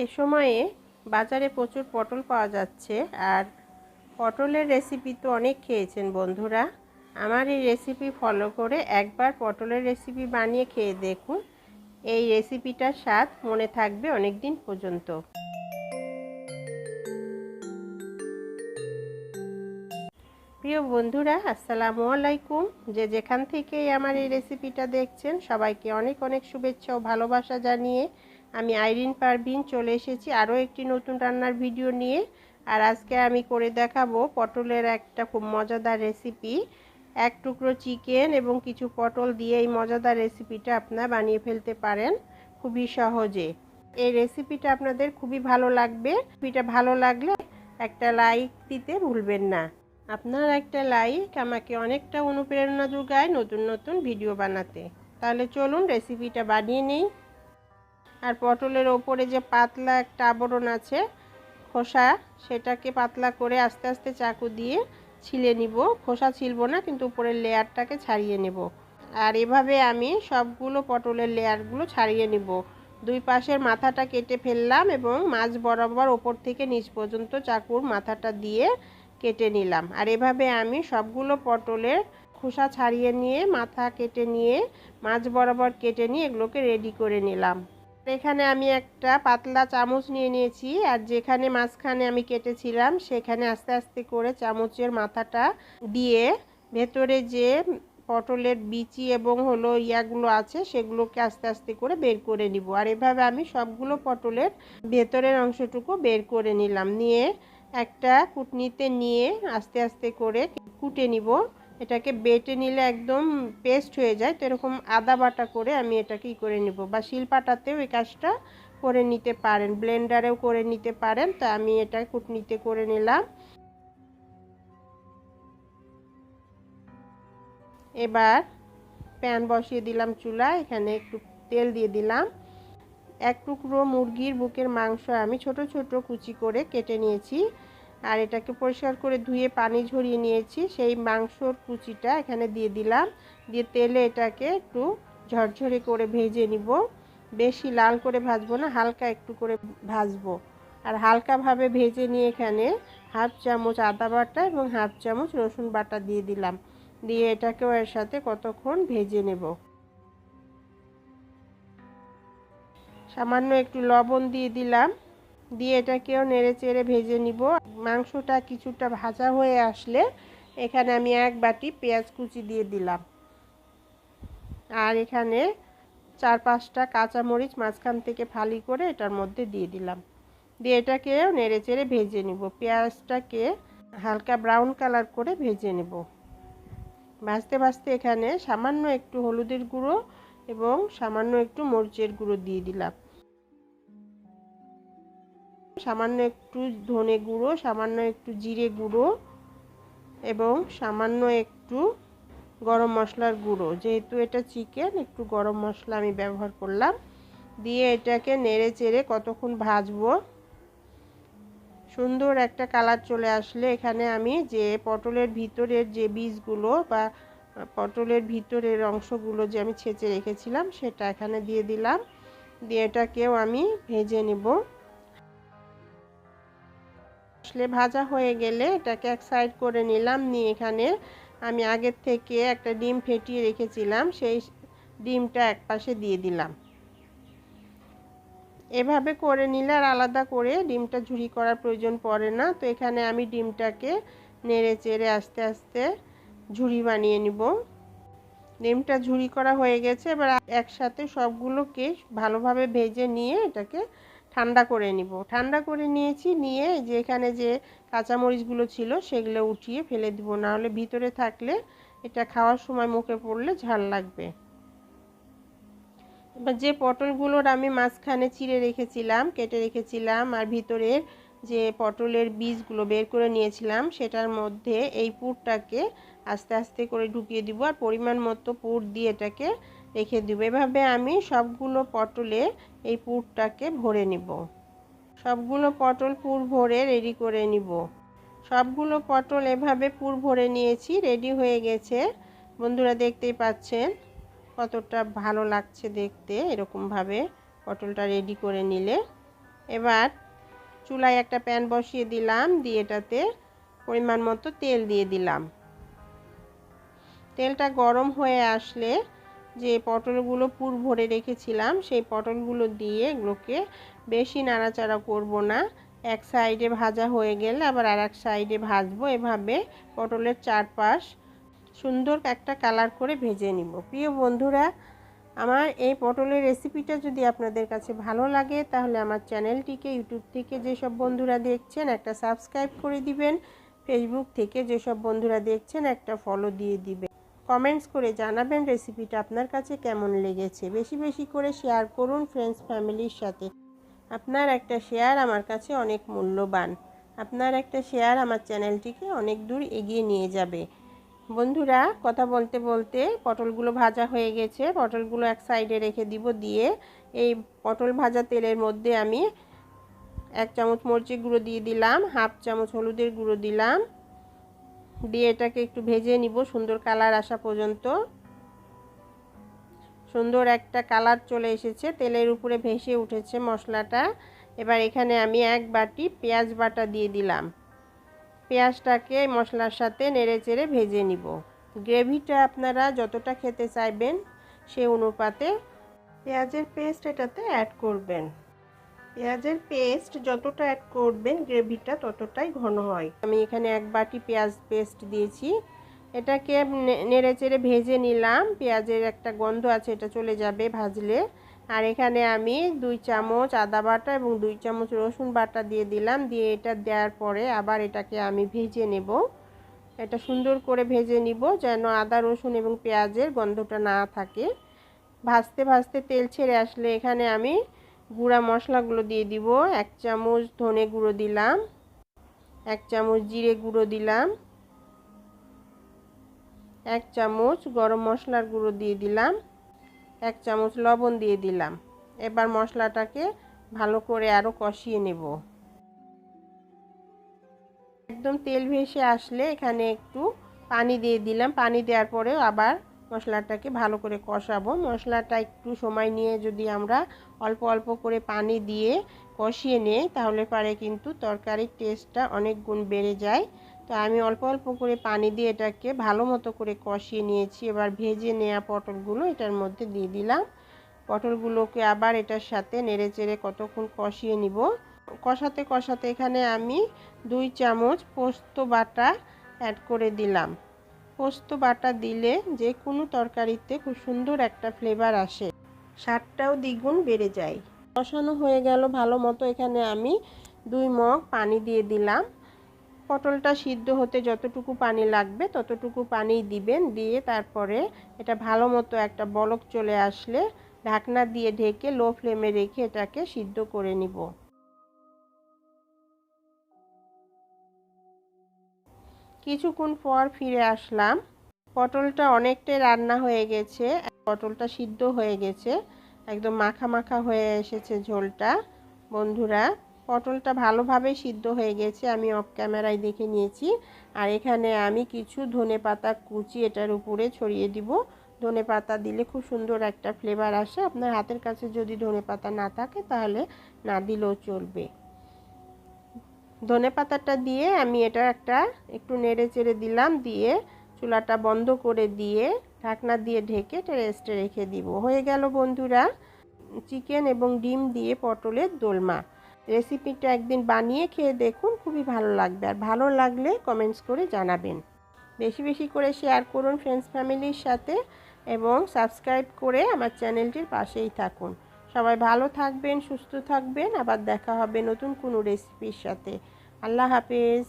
এই সময়ে বাজারে প্রচুর পটল পাওয়া যাচ্ছে আর পটলের রেসিপি তো অনেক খেয়েছেন বন্ধুরা। আমার এই রেসিপি ফলো করে একবার পটলের রেসিপি বানিয়ে খেয়ে দেখুন। এই রেসিপিটার স্বাদ মনে থাকবে অনেক দিন পর্যন্ত। প্রিয় বন্ধুরা, আসসালামু আলাইকুম। যে যেখান থেকেই আমার এই রেসিপিটা দেখছেন, সবাইকে অনেক অনেক শুভেচ্ছা ও ভালোবাসা জানিয়ে আমি আইরিন পারভিন চলে এসেছি আরও একটি নতুন রান্নার ভিডিও নিয়ে। আর আজকে আমি করে দেখাবো পটলের একটা খুব মজাদার রেসিপি। এক টুকরো চিকেন এবং কিছু পটল দিয়ে এই মজাদার রেসিপিটা আপনারা বানিয়ে ফেলতে পারেন খুবই সহজে। এই রেসিপিটা আপনাদের খুবই ভালো লাগবে। রেসিপিটা ভালো লাগলে একটা লাইক দিতে ভুলবেন না। আপনার একটা লাইক আমাকে অনেকটা অনুপ্রেরণা যোগায় নতুন নতুন ভিডিও বানাতে। তাহলে চলুন রেসিপিটা বানিয়ে নিই। আর পটলের ওপরে যে পাতলা একটা আবরণ আছে, খোসা, সেটাকে পাতলা করে আস্তে আস্তে চাকু দিয়ে ছিলে নিব। খোসা ছিলব না, কিন্তু উপরের লেয়ারটাকে ছাড়িয়ে নেব। আর এভাবে আমি সবগুলো পটলের লেয়ারগুলো ছাড়িয়ে নিব। দুই পাশের মাথাটা কেটে ফেললাম এবং মাছ বরাবর ওপর থেকে নিচ পর্যন্ত চাকুর মাথাটা দিয়ে কেটে নিলাম। আর এভাবে আমি সবগুলো পটলের খোসা ছাড়িয়ে নিয়ে, মাথা কেটে নিয়ে মাছ বরাবর কেটে নিয়ে এগুলোকে রেডি করে নিলাম। এখানে আমি একটা পাতলা চামচ নিয়ে নিয়েছি আর যেখানে মাঝখানে আমি কেটেছিলাম সেখানে আস্তে আস্তে করে চামচের মাথাটা দিয়ে ভেতরে যে পটলের বিচি এবং হলো ইয়াগুলো আছে সেগুলোকে আস্তে আস্তে করে বের করে নিব। আর এভাবে আমি সবগুলো পটলের ভেতরের অংশটুকু বের করে নিলাম। নিয়ে একটা কুটনিতে নিয়ে আস্তে আস্তে করে কুটে নিব। এটাকে বেটে নিলে একদম পেস্ট হয়ে যায়। তো এরকম আদা বাটা করে আমি এটাকে ই করে নিব। বা শিলপাটাতেও এই কাজটা করে নিতে পারেন, ব্লেন্ডারেও করে নিতে পারেন। তো আমি এটা কুটনিতে করে নিলাম। এবার প্যান বসিয়ে দিলাম চুলা এখানে একটু তেল দিয়ে দিলাম। এক টুকরো মুরগির বুকের মাংস আমি ছোট ছোট কুচি করে কেটে নিয়েছি। আর এটাকে পরিষ্কার করে ধুয়ে পানি ঝরিয়ে নিয়েছি। সেই মাংসর কুচিটা এখানে দিয়ে দিলাম। দিয়ে তেলে এটাকে একটু ঝরঝরে করে ভেজে নিব। বেশি লাল করে ভাজবো না, হালকা একটু করে ভাজবো। আর হালকাভাবে ভেজে নিয়ে এখানে হাফ চামচ আদা বাটা এবং হাফ চামচ রসুন বাটা দিয়ে দিলাম। দিয়ে এটাকেও এর সাথে কতক্ষণ ভেজে নেব। সামান্য একটু লবণ দিয়ে দিলাম। দিয়ে এটাকেও নেড়ে চেড়ে ভেজে নিব। মাংসটা কিছুটা ভাজা হয়ে আসলে এখানে আমি এক বাটি পেঁয়াজ কুচি দিয়ে দিলাম। আর এখানে চার পাঁচটা কাঁচামরিচ মাঝখান থেকে ফালি করে এটার মধ্যে দিয়ে দিলাম। দিয়ে এটাকেও নেড়ে চেড়ে ভেজে নিব। পেঁয়াজটাকে হালকা ব্রাউন কালার করে ভেজে নেব। ভাজতে ভাজতে এখানে সামান্য একটু হলুদের গুঁড়ো এবং সামান্য একটু মরিচের গুঁড়ো দিয়ে দিলাম। সামান্য একটু ধনে গুঁড়ো, সামান্য একটু জিরে গুঁড়ো এবং সামান্য একটু গরম মশলার গুঁড়ো। যেহেতু এটা চিকেন, একটু গরম মশলা আমি ব্যবহার করলাম। দিয়ে এটাকে নেড়ে চেড়ে কতক্ষণ ভাজবো? সুন্দর একটা কালার চলে আসলে এখানে আমি যে পটলের ভিতরের যে বীজগুলো বা পটলের ভিতরের অংশগুলো যে আমি ছেঁচে রেখেছিলাম, সেটা এখানে দিয়ে দিলাম। দিয়ে এটাকেও আমি ভেজে নেব। আসলে ভাজা হয়ে গেলে এটাকে এক সাইড করে নিলাম, নিয়ে এখানে আমি আগের থেকে একটা ডিম ফেটিয়ে রেখেছিলাম, সেই ডিমটা এক পাশে দিয়ে দিলাম। এভাবে করে নিলে আর আলাদা করে ডিমটা ঝুরি করার প্রয়োজন পড়ে না। তো এখানে আমি ডিমটাকে নেড়ে চেড়ে আস্তে আস্তে ঝুড়ি বানিয়ে নিব। ডিমটা ঝুড়ি করা হয়ে গেছে, এবার একসাথে সবগুলোকে ভালোভাবে ভেজে নিয়ে এটাকে ঠান্ডা করে নিব। ঠান্ডা করে নিয়েছি, নিয়ে যে এখানে যে কাঁচামরিচগুলো ছিল সেগুলো উঠিয়ে ফেলে দিব। নাহলে ভিতরে থাকলে এটা খাওয়ার সময় মুখে পড়লে ঝাল লাগবে। এবার যে পটলগুলোর আমি মাঝখানে চিড়ে রেখেছিলাম, কেটে রেখেছিলাম আর ভিতরের যে পটলের বীজগুলো বের করে নিয়েছিলাম, সেটার মধ্যে এই পুরটাকে আস্তে আস্তে করে ঢুকিয়ে দিব। আর পরিমাণ মতো পুর দিয়ে এটাকে রেখে দেবো। এভাবে আমি সবগুলো পটলে এই পুরটাকে ভরে নিব। সবগুলো পটল পুর ভরে রেডি করে নিব। সবগুলো পটল এভাবে পুর ভরে নিয়েছি রেডি হয়ে গেছে। বন্ধুরা দেখতেই পাচ্ছেন, কতটা ভালো লাগছে দেখতে এরকমভাবে পটলটা রেডি করে নিলে। এবার চুলায় একটা প্যান বসিয়ে দিলাম, দিয়ে এটাতে পরিমাণ মতো তেল দিয়ে দিলাম। তেলটা গরম হয়ে আসলে যে পটলগুলো পুর ভরে রেখেছিলাম, সেই পটলগুলো দিয়ে এগুলোকে বেশি নাড়াচাড়া করব না। এক সাইডে ভাজা হয়ে গেলে আবার আর এক সাইডে ভাজবো। এভাবে পটলের চারপাশ সুন্দর একটা কালার করে ভেজে নিব। প্রিয় বন্ধুরা, আমার এই পটলের রেসিপিটা যদি আপনাদের কাছে ভালো লাগে, তাহলে আমার চ্যানেলটিকে, ইউটিউব থেকে যেসব বন্ধুরা দেখছেন, একটা সাবস্ক্রাইব করে দিবেন। ফেসবুক থেকে যেসব বন্ধুরা দেখছেন, একটা ফলো দিয়ে দিবেন। কমেন্টস করে জানাবেন রেসিপিটা আপনার কাছে কেমন লেগেছে। বেশি বেশি করে শেয়ার করুন ফ্রেন্ডস ফ্যামিলির সাথে। আপনার একটা শেয়ার আমার কাছে অনেক মূল্যবান। আপনার একটা শেয়ার আমার চ্যানেলটিকে অনেক দূর এগিয়ে নিয়ে যাবে। বন্ধুরা, কথা বলতে বলতে পটলগুলো ভাজা হয়ে গেছে। পটলগুলো এক সাইডে রেখে দিব দিয়ে এই পটল ভাজা তেলের মধ্যে আমি এক চামচ মরিচের গুঁড়ো দিয়ে দিলাম, হাফ চামচ হলুদের গুঁড়ো দিলাম। দিয়ে এটাকে একটু ভেজে নিব, সুন্দর কালার আসা পর্যন্ত। সুন্দর একটা কালার চলে এসেছে, তেলের উপরে ভেসে উঠেছে মশলাটা। এবার এখানে আমি এক বাটি পেঁয়াজ বাটা দিয়ে দিলাম। পেঁয়াজটাকে মশলার সাথে নেড়ে চেড়ে ভেজে নিব। গ্রেভিটা আপনারা যতটা খেতে চাইবেন সে অনুপাতে পেঁয়াজের পেস্ট এটাতে অ্যাড করবেন। পেঁয়াজের পেস্ট যতটা অ্যাড করবেন গ্রেভিটা ততটাই ঘন হয়। আমি এখানে এক বাটি পেঁয়াজ পেস্ট দিয়েছি। এটাকে নেড়ে চেড়ে ভেজে নিলাম। পেঁয়াজের একটা গন্ধ আছে, এটা চলে যাবে ভাজলে। আর এখানে আমি দুই চামচ আদা বাটা এবং দুই চামচ রসুন বাটা দিয়ে দিলাম। দিয়ে এটা দেওয়ার পরে আবার এটাকে আমি ভেজে নেব। এটা সুন্দর করে ভেজে নিব যেন আদা, রসুন এবং পেঁয়াজের গন্ধটা না থাকে। ভাজতে ভাজতে তেল ছেড়ে আসলে এখানে আমি গুঁড়া মশলাগুলো দিয়ে দিব। এক চামচ ধনে গুঁড়ো দিলাম। এক চামচ জিরে গুঁড়ো দিলাম। এক চামচ গরম মশলার গুঁড়ো দিয়ে দিলাম। এক চামচ লবণ দিয়ে দিলাম। এবার মশলাটাকে ভালো করে আরও কষিয়ে নেব। একদম তেল ভেসে আসলে এখানে একটু পানি দিয়ে দিলাম। পানি দেওয়ার পরেও আবার মশলাটাকে ভালো করে কষাবো। মশলাটা একটু সময় নিয়ে যদি আমরা অল্প অল্প করে পানি দিয়ে কষিয়ে নিই, তাহলে পারে কিন্তু তরকারির টেস্টটা অনেক গুণ বেড়ে যায়। তো আমি অল্প অল্প করে পানি দিয়ে এটাকে ভালো মতো করে কষিয়ে নিয়েছি। এবার ভেজে নেওয়া পটলগুলো এটার মধ্যে দিয়ে দিলাম। পটলগুলোকে আবার এটার সাথে নেড়ে চেড়ে কতক্ষণ কষিয়ে নিব। কষাতে কষাতে এখানে আমি দুই চামচ পোস্ত বাটা অ্যাড করে দিলাম। পোস্ত বাটা দিলে যে কোনো তরকারিতে খুব সুন্দর একটা ফ্লেভার আসে। স্বাদটাও দ্বিগুণ বেড়ে যায়। কষানো হয়ে গেল ভালো মতো। এখানে আমি দুই মগ পানি দিয়ে দিলাম। পটলটা সিদ্ধ হতে যতটুকু পানি লাগবে ততটুকু পানি দিবেন। দিয়ে তারপরে এটা ভালো মতো একটা বলক চলে আসলে ঢাকনা দিয়ে ঢেকে লো ফ্লেমে রেখে এটাকে সিদ্ধ করে নিব। কিছুক্ষণ পর ফিরে আসলাম। পটলটা অনেকটাই রান্না হয়ে গেছে। পটলটা সিদ্ধ হয়ে গেছে। একদম মাখা মাখা হয়ে এসেছে ঝোলটা। বন্ধুরা, পটলটা ভালোভাবে সিদ্ধ হয়ে গেছে। আমি অফ ক্যামেরায় দেখে নিয়েছি। আর এখানে আমি কিছু ধনে পাতা কুচি এটার উপরে ছড়িয়ে দিব। ধনে পাতা দিলে খুব সুন্দর একটা ফ্লেভার আসে। আপনার হাতের কাছে যদি ধনে পাতা না থাকে, তাহলে না দিলেও চলবে। ধনে পাতাটা দিয়ে আমি এটা একটা একটু নেড়ে চেড়ে দিলাম, দিয়ে চুলাটা বন্ধ করে দিয়ে ঢাকনা দিয়ে ঢেকে এটা রেস্টে রেখে দিব। হয়ে গেল বন্ধুরা চিকেন এবং ডিম দিয়ে পটলের দোলমা। রেসিপিটা একদিন বানিয়ে খেয়ে দেখুন, খুবই ভালো লাগবে। আর ভালো লাগলে কমেন্টস করে জানাবেন। বেশি বেশি করে শেয়ার করুন ফ্রেন্ডস ফ্যামিলির সাথে এবং সাবস্ক্রাইব করে আমার চ্যানেলটির পাশেই থাকুন। সবাই ভালো থাকবেন সুস্থ থাকবেন। আবার দেখা হবে নতুন কোনো রেসিপির সাথে। আল্লাহ হাফেজ।